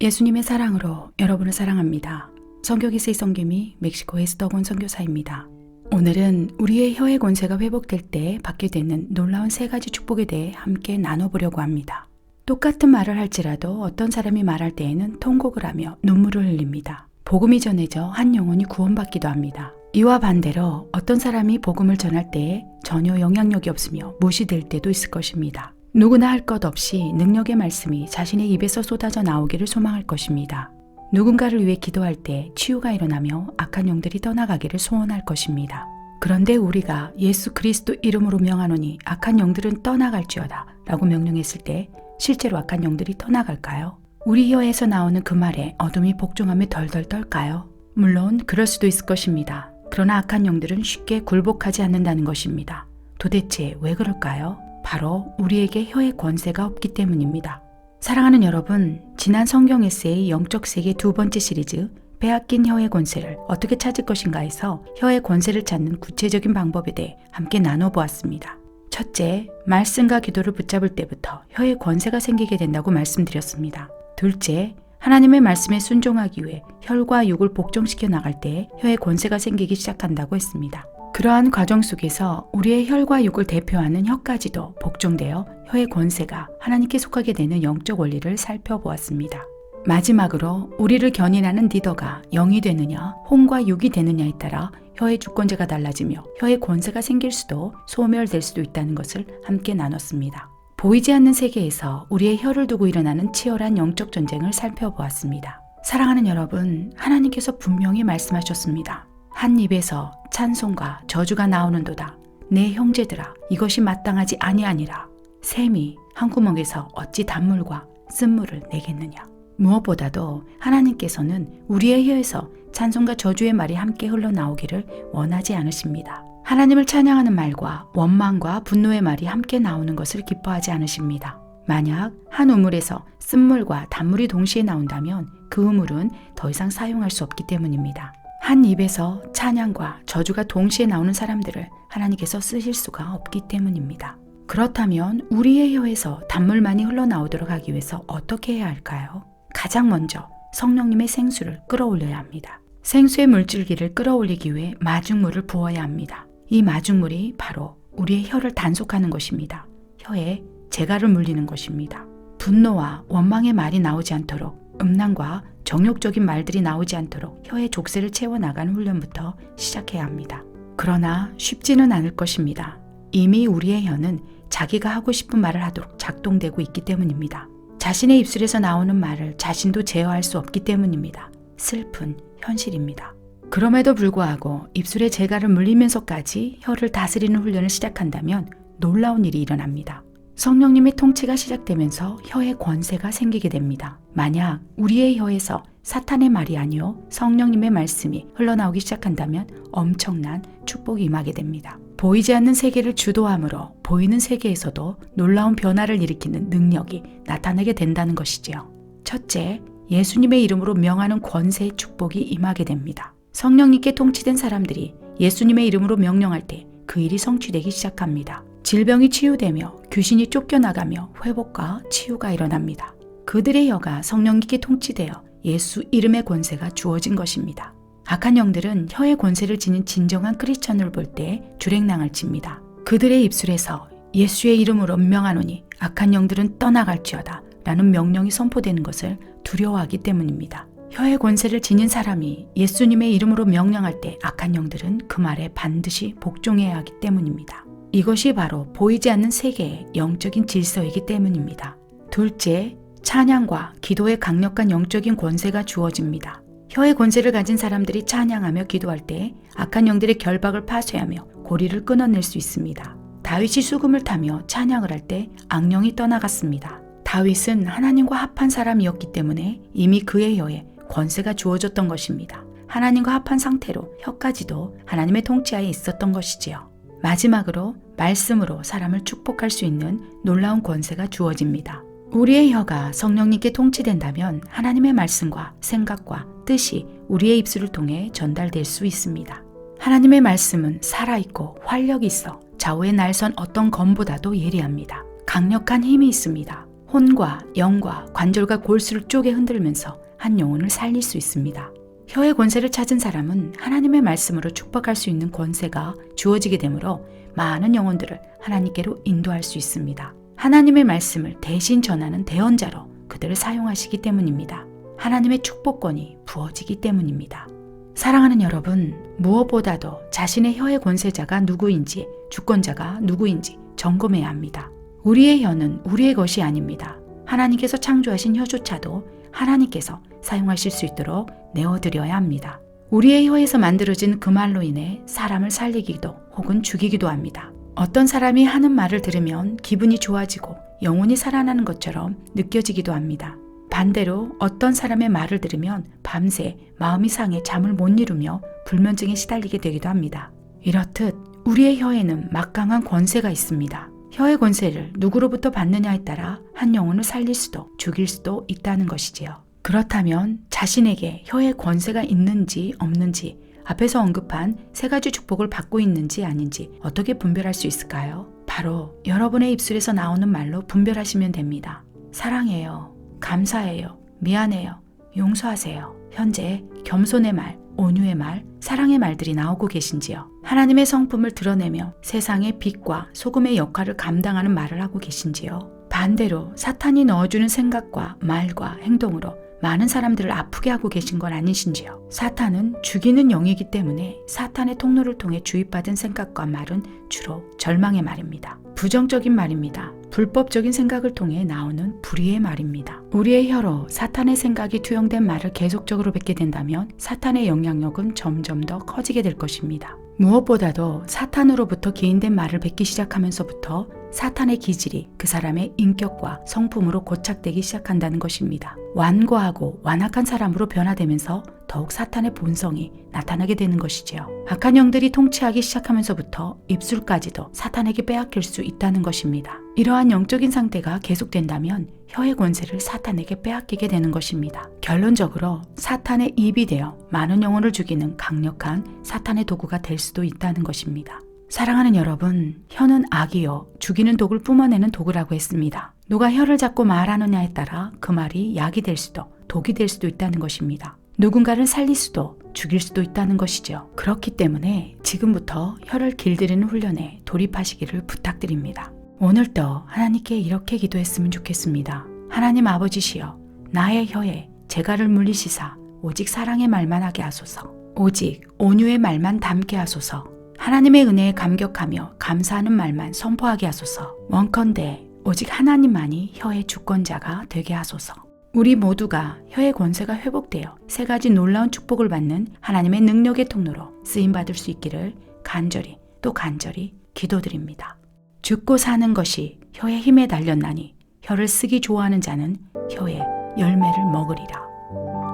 예수님의 사랑으로 여러분을 사랑합니다. 성교기세 성김이 멕시코 에스더곤 선교사입니다. 오늘은 우리의 혀의 권세가 회복될 때 받게 되는 놀라운 세 가지 축복에 대해 함께 나눠보려고 합니다. 똑같은 말을 할지라도 어떤 사람이 말할 때에는 통곡을 하며 눈물을 흘립니다. 복음이 전해져 한 영혼이 구원받기도 합니다. 이와 반대로 어떤 사람이 복음을 전할 때에 전혀 영향력이 없으며 무시될 때도 있을 것입니다. 누구나 할 것 없이 능력의 말씀이 자신의 입에서 쏟아져 나오기를 소망할 것입니다. 누군가를 위해 기도할 때 치유가 일어나며 악한 영들이 떠나가기를 소원할 것입니다. 그런데 우리가 예수 그리스도 이름으로 명하노니 악한 영들은 떠나갈지어다 라고 명령했을 때 실제로 악한 영들이 떠나갈까요? 우리 혀에서 나오는 그 말에 어둠이 복종하며 덜덜 떨까요? 물론 그럴 수도 있을 것입니다. 그러나 악한 영들은 쉽게 굴복하지 않는다는 것입니다. 도대체 왜 그럴까요? 바로 우리에게 혀의 권세가 없기 때문입니다. 사랑하는 여러분, 지난 성경 에세이 영적 세계 두 번째 시리즈 빼앗긴 혀의 권세를 어떻게 찾을 것인가에서 혀의 권세를 찾는 구체적인 방법에 대해 함께 나눠보았습니다. 첫째, 말씀과 기도를 붙잡을 때부터 혀의 권세가 생기게 된다고 말씀드렸습니다. 둘째, 하나님의 말씀에 순종하기 위해 혈과 육을 복종시켜 나갈 때 혀의 권세가 생기기 시작한다고 했습니다. 그러한 과정 속에서 우리의 혈과 육을 대표하는 혀까지도 복종되어 혀의 권세가 하나님께 속하게 되는 영적 원리를 살펴보았습니다. 마지막으로 우리를 견인하는 리더가 영이 되느냐, 혼과 육이 되느냐에 따라 혀의 주권제가 달라지며 혀의 권세가 생길 수도 소멸될 수도 있다는 것을 함께 나눴습니다. 보이지 않는 세계에서 우리의 혀를 두고 일어나는 치열한 영적 전쟁을 살펴보았습니다. 사랑하는 여러분, 하나님께서 분명히 말씀하셨습니다. 한 입에서 찬송과 저주가 나오는도다. 내 형제들아, 이것이 마땅하지 아니하니라. 샘이 한 구멍에서 어찌 단물과 쓴물을 내겠느냐. 무엇보다도 하나님께서는 우리의 혀에서 찬송과 저주의 말이 함께 흘러나오기를 원하지 않으십니다. 하나님을 찬양하는 말과 원망과 분노의 말이 함께 나오는 것을 기뻐하지 않으십니다. 만약 한 우물에서 쓴물과 단물이 동시에 나온다면 그 우물은 더 이상 사용할 수 없기 때문입니다. 한 입에서 찬양과 저주가 동시에 나오는 사람들을 하나님께서 쓰실 수가 없기 때문입니다. 그렇다면 우리의 혀에서 단물만이 흘러나오도록 하기 위해서 어떻게 해야 할까요? 가장 먼저 성령님의 생수를 끌어올려야 합니다. 생수의 물줄기를 끌어올리기 위해 마중물을 부어야 합니다. 이 마중물이 바로 우리의 혀를 단속하는 것입니다. 혀에 재갈을 물리는 것입니다. 분노와 원망의 말이 나오지 않도록 음란과 정욕적인 말들이 나오지 않도록 혀의 족쇄를 채워나가는 훈련부터 시작해야 합니다. 그러나 쉽지는 않을 것입니다. 이미 우리의 혀는 자기가 하고 싶은 말을 하도록 작동되고 있기 때문입니다. 자신의 입술에서 나오는 말을 자신도 제어할 수 없기 때문입니다. 슬픈 현실입니다. 그럼에도 불구하고 입술에 재갈을 물리면서까지 혀를 다스리는 훈련을 시작한다면 놀라운 일이 일어납니다. 성령님의 통치가 시작되면서 혀의 권세가 생기게 됩니다. 만약 우리의 혀에서 사탄의 말이 아니요 성령님의 말씀이 흘러나오기 시작한다면 엄청난 축복이 임하게 됩니다. 보이지 않는 세계를 주도함으로 보이는 세계에서도 놀라운 변화를 일으키는 능력이 나타나게 된다는 것이지요. 첫째, 예수님의 이름으로 명하는 권세의 축복이 임하게 됩니다. 성령님께 통치된 사람들이 예수님의 이름으로 명령할 때 그 일이 성취되기 시작합니다. 질병이 치유되며 귀신이 쫓겨나가며 회복과 치유가 일어납니다. 그들의 혀가 성령님께 통치되어 예수 이름의 권세가 주어진 것입니다. 악한 영들은 혀의 권세를 지닌 진정한 크리스천을 볼 때 주랭랑을 칩니다. 그들의 입술에서 예수의 이름으로 명하노니 악한 영들은 떠나갈지어다 라는 명령이 선포되는 것을 두려워하기 때문입니다. 혀의 권세를 지닌 사람이 예수님의 이름으로 명령할 때 악한 영들은 그 말에 반드시 복종해야 하기 때문입니다. 이것이 바로 보이지 않는 세계의 영적인 질서이기 때문입니다. 둘째, 찬양과 기도의 강력한 영적인 권세가 주어집니다. 혀의 권세를 가진 사람들이 찬양하며 기도할 때 악한 영들의 결박을 파쇄하며 고리를 끊어낼 수 있습니다. 다윗이 수금을 타며 찬양을 할 때 악령이 떠나갔습니다. 다윗은 하나님과 합한 사람이었기 때문에 이미 그의 혀에 권세가 주어졌던 것입니다. 하나님과 합한 상태로 혀까지도 하나님의 통치하에 있었던 것이지요. 마지막으로 말씀으로 사람을 축복할 수 있는 놀라운 권세가 주어집니다. 우리의 혀가 성령님께 통치된다면 하나님의 말씀과 생각과 뜻이 우리의 입술을 통해 전달될 수 있습니다. 하나님의 말씀은 살아있고 활력이 있어 좌우에 날선 어떤 검보다도 예리합니다. 강력한 힘이 있습니다. 혼과 영과 관절과 골수를 쪼개 흔들면서 한 영혼을 살릴 수 있습니다. 혀의 권세를 찾은 사람은 하나님의 말씀으로 축복할 수 있는 권세가 주어지게 되므로 많은 영혼들을 하나님께로 인도할 수 있습니다. 하나님의 말씀을 대신 전하는 대언자로 그들을 사용하시기 때문입니다. 하나님의 축복권이 부어지기 때문입니다. 사랑하는 여러분, 무엇보다도 자신의 혀의 권세자가 누구인지, 주권자가 누구인지 점검해야 합니다. 우리의 혀는 우리의 것이 아닙니다. 하나님께서 창조하신 혀조차도 하나님께서 사용하실 수 있도록 내어드려야 합니다. 우리의 혀에서 만들어진 그 말로 인해 사람을 살리기도 혹은 죽이기도 합니다. 어떤 사람이 하는 말을 들으면 기분이 좋아지고 영혼이 살아나는 것처럼 느껴지기도 합니다. 반대로 어떤 사람의 말을 들으면 밤새 마음이 상해 잠을 못 이루며 불면증에 시달리게 되기도 합니다. 이렇듯 우리의 혀에는 막강한 권세가 있습니다. 혀의 권세를 누구로부터 받느냐에 따라 한 영혼을 살릴 수도 죽일 수도 있다는 것이지요. 그렇다면 자신에게 혀의 권세가 있는지 없는지 앞에서 언급한 세 가지 축복을 받고 있는지 아닌지 어떻게 분별할 수 있을까요? 바로 여러분의 입술에서 나오는 말로 분별하시면 됩니다. 사랑해요. 감사해요. 미안해요. 용서하세요. 현재 겸손의 말, 온유의 말, 사랑의 말들이 나오고 계신지요? 하나님의 성품을 드러내며 세상의 빛과 소금의 역할을 감당하는 말을 하고 계신지요? 반대로 사탄이 넣어주는 생각과 말과 행동으로 많은 사람들을 아프게 하고 계신 건 아니신지요? 사탄은 죽이는 영이기 때문에 사탄의 통로를 통해 주입받은 생각과 말은 주로 절망의 말입니다. 부정적인 말입니다. 불법적인 생각을 통해 나오는 불의의 말입니다. 우리의 혀로 사탄의 생각이 투영된 말을 계속적으로 뱉게 된다면 사탄의 영향력은 점점 더 커지게 될 것입니다. 무엇보다도 사탄으로부터 개인된 말을 뱉기 시작하면서부터 사탄의 기질이 그 사람의 인격과 성품으로 고착되기 시작한다는 것입니다. 완고하고 완악한 사람으로 변화되면서 더욱 사탄의 본성이 나타나게 되는 것이지요. 악한 영들이 통치하기 시작하면서부터 입술까지도 사탄에게 빼앗길 수 있다는 것입니다. 이러한 영적인 상태가 계속된다면 혀의 권세를 사탄에게 빼앗기게 되는 것입니다. 결론적으로 사탄의 입이 되어 많은 영혼을 죽이는 강력한 사탄의 도구가 될 수도 있다는 것입니다. 사랑하는 여러분, 혀는 악이요, 죽이는 독을 뿜어내는 도구라고 했습니다. 누가 혀를 잡고 말하느냐에 따라 그 말이 약이 될 수도, 독이 될 수도 있다는 것입니다. 누군가를 살릴 수도, 죽일 수도 있다는 것이죠. 그렇기 때문에 지금부터 혀를 길들이는 훈련에 돌입하시기를 부탁드립니다. 오늘도 하나님께 이렇게 기도했으면 좋겠습니다. 하나님 아버지시여, 나의 혀에 재갈을 물리시사 오직 사랑의 말만 하게 하소서. 오직 온유의 말만 담게 하소서. 하나님의 은혜에 감격하며 감사하는 말만 선포하게 하소서. 원컨대 오직 하나님만이 혀의 주권자가 되게 하소서. 우리 모두가 혀의 권세가 회복되어 세 가지 놀라운 축복을 받는 하나님의 능력의 통로로 쓰임 받을 수 있기를 간절히 또 간절히 기도드립니다. 죽고 사는 것이 혀의 힘에 달렸나니 혀를 쓰기 좋아하는 자는 혀의 열매를 먹으리라.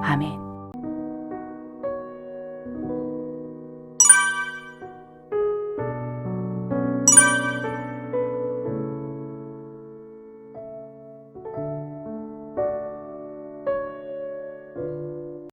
아멘.